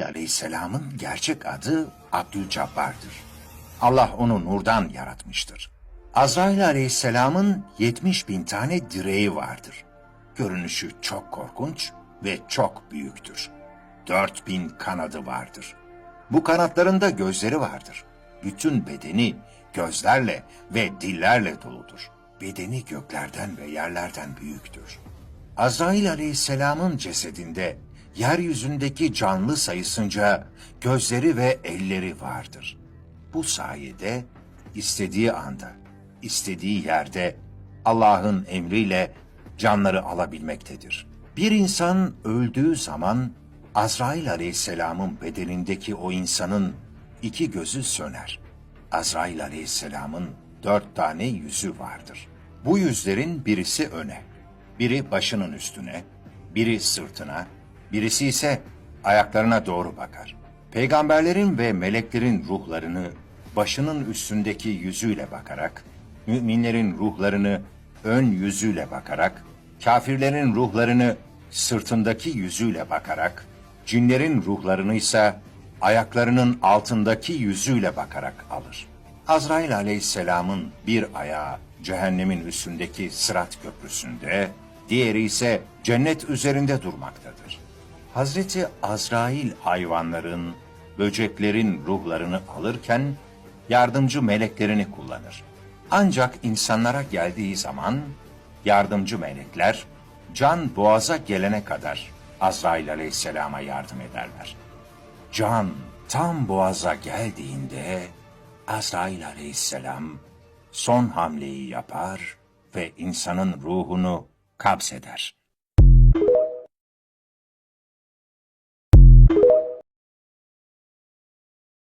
Aleyhisselam'ın gerçek adı Abdülcabbar'dır. Allah onu nurdan yaratmıştır. Azrail Aleyhisselam'ın 70 bin tane direği vardır. Görünüşü çok korkunç ve çok büyüktür. 4 bin kanadı vardır. Bu kanatlarında gözleri vardır. Bütün bedeni gözlerle ve dillerle doludur. Bedeni göklerden ve yerlerden büyüktür. Azrail aleyhisselamın cesedinde yeryüzündeki canlı sayısınca gözleri ve elleri vardır. Bu sayede istediği anda, istediği yerde Allah'ın emriyle canları alabilmektedir. Bir insan öldüğü zaman Azrail aleyhisselamın bedenindeki o insanın iki gözü söner. Azrail aleyhisselamın dört tane yüzü vardır. Bu yüzlerin birisi öne, biri başının üstüne, biri sırtına, birisi ise ayaklarına doğru bakar. Peygamberlerin ve meleklerin ruhlarını başının üstündeki yüzüyle bakarak, müminlerin ruhlarını ön yüzüyle bakarak, kafirlerin ruhlarını sırtındaki yüzüyle bakarak, cinlerin ruhlarını ise ayaklarının altındaki yüzüyle bakarak alır. Azrail aleyhisselamın bir ayağı cehennemin üstündeki sırat köprüsünde, diğeri ise cennet üzerinde durmaktadır. Hazreti Azrail hayvanların, böceklerin ruhlarını alırken yardımcı meleklerini kullanır. Ancak insanlara geldiği zaman yardımcı melekler can boğaza gelene kadar Azrail aleyhisselama yardım ederler. Can tam boğaza geldiğinde Azrail aleyhisselam son hamleyi yapar ve insanın ruhunu kabzeder.